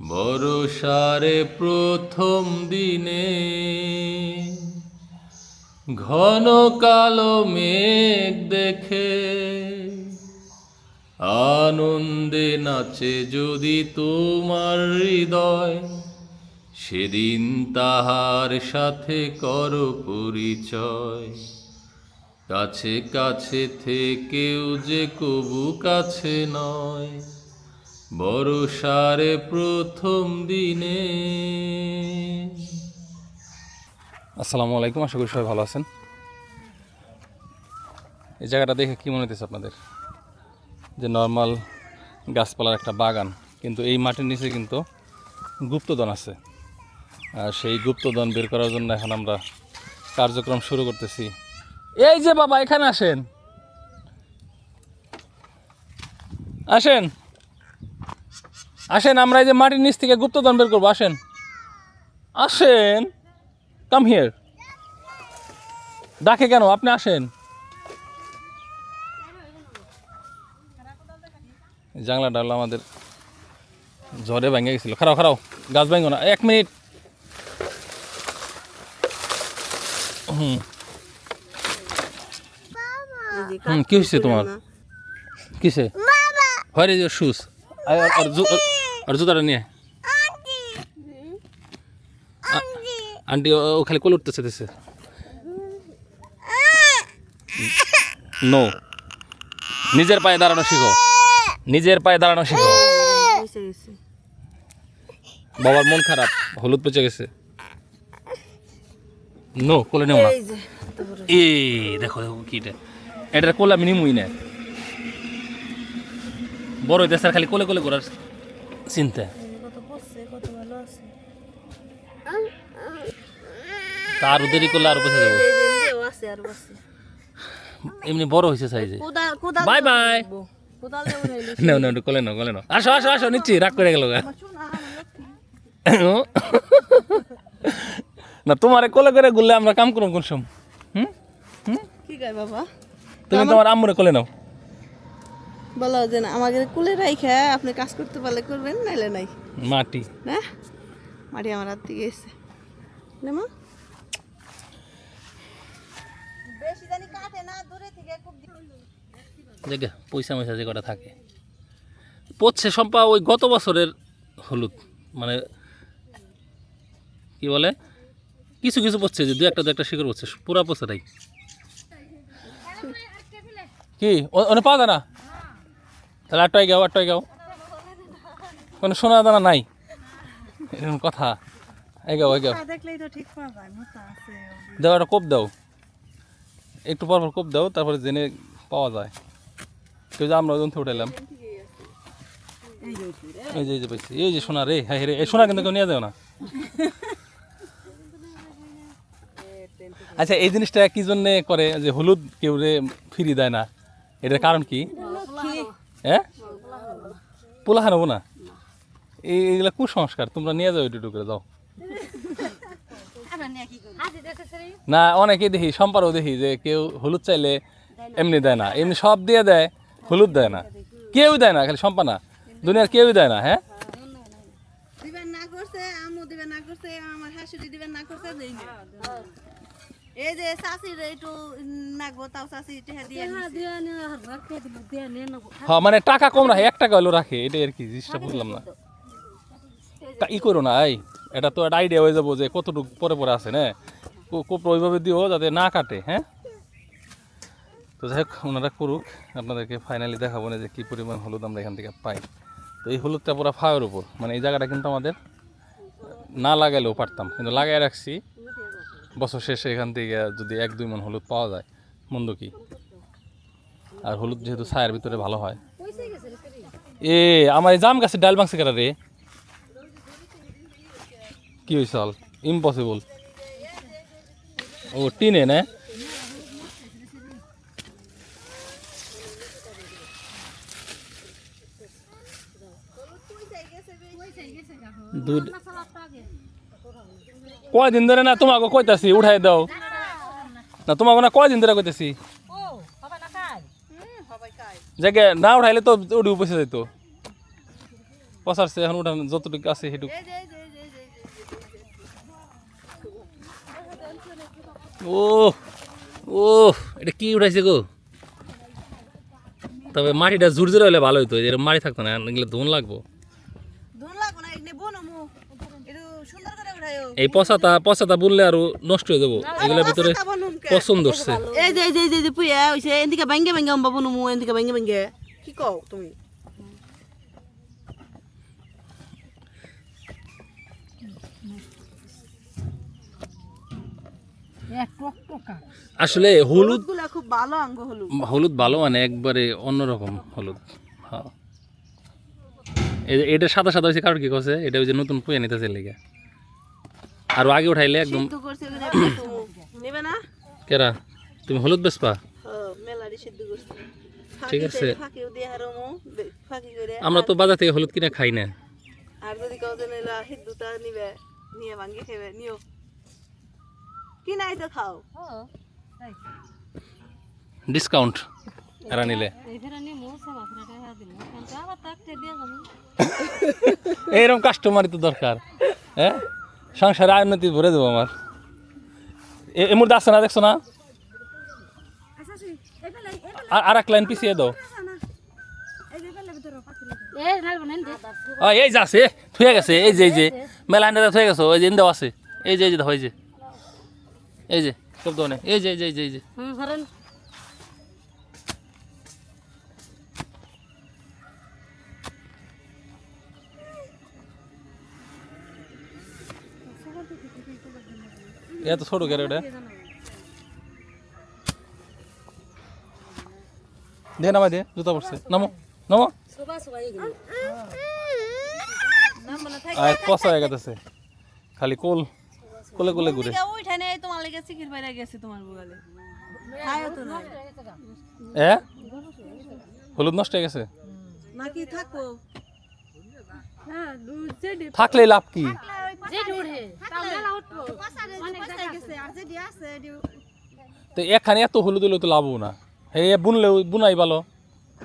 বরসারে প্রথম দিনে ঘন কালো মেঘ দেখে আনন্দে নাচে যদি তোমার হৃদয়, সেদিন তাহার সাথে কর পরিচয়। কাছে কাছে থেকেও যে কবু কাছে নয়। বরসারে প্রথম দিনে। আসসালামু আলাইকুম, আশা করি সবাই ভালো আছেন। এই জায়গাটা দেখে কী মনে হতেছে আপনাদের? যে নর্মাল গাছপালার একটা বাগান, কিন্তু এই মাটির নিচে কিন্তু গুপ্তদন আছে। আর সেই গুপ্তদন বের করার জন্য এখন আমরা কার্যক্রম শুরু করতেছি। এই যে বাবা, এখানে আসেন। আসেন। আসেন আমরা এই যে মাটির নিচ থেকে গুপ্তধন বের করব আসেন। আসেন কাম হিয়ার ডাকে কেন? আপনি আসেন। জানলাটা ডাল আমাদের ঝড়ে ভেঙে গেছিল। খারাও খারাও গাছ ভাঙো না এক মিনিট। হুম। হুম কি হয়েছে তোমার? কিসে? হয় রে শুজ আর জুতাটা নিয়ে আন্টি। ও ও খালি কোল উঠতেছে দিছে নো। নিজের পায়ে দাঁড়ানো শিখো। নিজের পায়ে দাঁড়ানো শিখো। বাবার মন খারাপ হলুদ পচে গেছে। নো কোলে নেও না। এ দেখো দেখো কি এটা। এটার কোলে আমি নিমুই না। বড় হইতে স্যার খালি কোলে কোলে করার চিন্তা কত পড়ছে কত তার উদেরই করলে আরও পয়সা যাব। বসে এমনি বড় হয়েছে সাইজে বাই বাই না। না না কোলে নাও কোলে নাও। আসো আসো আসো নিচ্ছি রাগ করে গেল না তোমারে কোলে করে গুললে আমরা কাম করুন কোন সময়। হুম? হুম? কি গায় বাবা? তুমি তোমার আম্মুরে কোলে নাও। বলো যে না আমাকে কুলে রাইখা আপনি কাজ করতে পারলে করবেন নাইলে নাই। মাটি। না? মাটি আমার হাত থেকে এসে নে মা? বেশি জানি কাটে না দূরে থেকে খুব দেখে পয়সা ময়সা যে কটা থাকে। পড়ছে সম্পা ওই গত বছরের হলুদ। মানে কি বলে? কিছু কিছু পড়ছে যে দু একটা দু একটা শিকড় পড়ছে পুরা পড়ছে তাই। কি? ওনে পাওয়া যায় না? তাহলে আটটাই গাও আটটাই গাও। কোনো সোনা দানা নাই। এরকম কথা। এগাও এগাও তো দাও একটা কোপ দাও। একটু পর পর কোপ দাও তারপরে জেনে পাওয়া যায়। কেউ যে আমরা ওজন উঠাইলাম। এই যে এই যে পাইছি। এই যে সোনা রে হ্যাঁ রে। এই সোনা কিন্তু কেউ নিয়ে যাও না। আচ্ছা এই জিনিসটা কি জন্যে করে? যে হলুদ কেউ রে ফিরি দেয় না। এটার কারণ কি? হ্যাঁ পোলাহান হব না? এই এইগুলা কুসংস্কার, তোমরা নিয়ে যাও একটু করে, যাও। না, অনেকে দেখি, সম্পারও দেখি যে কেউ হলুদ চাইলে এমনি দেয় না। এমনি সব দিয়ে দেয়, হলুদ দেয় না। কেউ দেয় না, খালি সম্পা না। দুনিয়ার কেউই দেয় না হ্যাঁ? না করছে আমার দিবেন না করছে এই যে শাশির একটু নাগবো তাও শাশি টেহা দিয়ে হ্যাঁ মানে টাকা কম রাখে এক টাকা হলো রাখে এটাই আর কি জিনিসটা বুঝলাম না। তা। ই করো না এই এটা তো একটা আইডিয়া হয়ে যাব যে কতটুকু পরে পরে আছে না? কোপরা ওইভাবে দিও যাতে না কাটে হ্যাঁ তো যাই হোক ওনারা করুক আপনাদেরকে ফাইনালি দেখাবো না যে কী পরিমাণ হলুদ আমরা এখান থেকে পাই। তো এই হলুদটা পুরো ফায়ের উপর মানে এই জায়গাটা কিন্তু আমাদের না লাগাইলেও পারতাম কিন্তু লাগাই রাখছি। বছর শেষে এখান থেকে যদি এক, দুই মন হলুদ পাওয়া যায়, মন্দ কি? আর হলুদ যেহেতু ছায়ের ভিতরে ভালো হয়। এ, আমার এই জাম গাছের ডাল মাংস কেটা রে? কি হয়েছে হল ইম্পসিবল ও, টিনে না? দুধ কয়দিন ধরে না তোমাকে কইতাছি, উঠাই দাও। না, তোমাকে না কয়দিন ধরে কইতাছি? জায়গায় না উঠাইলে তো উঠে উপসে যেত পচারছে, এখন উঠান, যতটুকু আছে সেটুকু। ও ও এটা কি উঠাইছে গো? তবে মাটিটা ঝুরঝুরে হলে ভালো হইতো এরকম মাটি থাকতো না, এগুলো ধুন লাগবো ধুন লাগো না এখানে বনমু একটু সুন্দর করে উঠাইও এই পচাতা পচাতা বললে আরও নষ্ট হয়ে যাব। এগুলোর ভিতরে? পছন্দ হচ্ছে। এই যে এই যে যে, পুয়া হইছে এদিকে ভাঙ্গে ভাঙ্গে অম্বা বনমু এদিকে ভাঙ্গে ভাঙ্গে। কি কও তুমি? আসলে হলুদগুলা খুব ভালো অঙ্গ হলুদ। হলুদ ভালো মানে একবারে অন্যরকম হলুদ। হ্যাঁ। এটা সাদা সাদা হয়েছে কারণ কি করছে এটা ওই যে নতুন পুয়া নিতেছে লেগে। আর আগে উঠাইলে একদম সিদ্ধ করছে ওখানে একটা তুমু। নিবে না? কেরা? তুমি হলুদ বেসপা হ্যাঁ, ঠিক আছে। আমরা তো বাজার থেকে হলুদ কিনে খাই না। আর যদি কাউ এলা সিদ্ধটা নিবে নিয়ে ভাঙ্গি খেবে নিও। তো খাও ডিসকাউন্ট এইরকম কাস্টমারই তো দরকার হ্যাঁ? সংসারে উন্নতি ভরে দেবো আমার। এ- মধ্যে আসছে না দেখছ না? আর এক লাইন পিছিয়ে দাও। এই যে। আছে থুয়ে গেছে এই যে এই যে। মেলা আন্ডারে থুয়ে গেছে ওই যে ইন্দাও আছে। এই যে এই যে দেখো এই যে। এই যে সব দোকানে। এই যে এই যে এই যে এত ছোট কেন এটা দে নামাই দে, জুতা পড়ছে নামো নামো। আর হয়ে গেছে। খালি কোল, কোলে কোলে ঘুরে। উঠে তোমার তোমার এ? হলুদ নষ্ট হয়ে গেছে? নাকি থাকো। থাকলে লাভ কি? তো এখানে এত হলুদ হলে তো লাভও না। হে বুনলে বুনাই ভালো।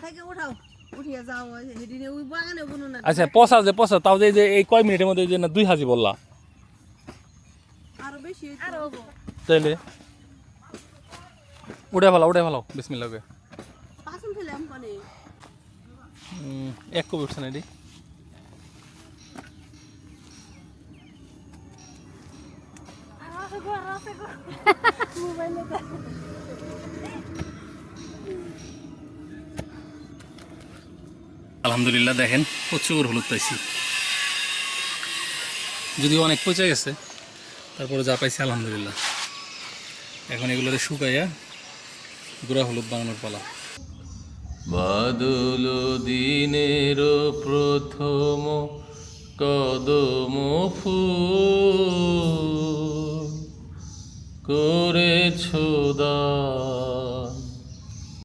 থেকে উঠাও উঠিয়ে যাও সেদিনে ওই বাগানে বুনো না। আচ্ছা পচা যে পচা তাও যে যে এই কয় মিনিটের মধ্যে যে না দুই হাজি বললা। আরও বেশি আরও তাইলে? উঠে ভালো উঠে ভালো উম, এক কবি উঠছে না এটি? আলহামদুলিল্লাহ, দেখেন, প্রচুর হলুদ পাইছি। যদিও অনেক পচে গেছে, তারপরে যা পাইছি আলহামদুলিল্লাহ। এখন এগুলোতে শুকাইয়া গুঁড়া হলুদ বানানোর পালা। বাদল দিনের প্রথম কদম ফুল। করেছ দা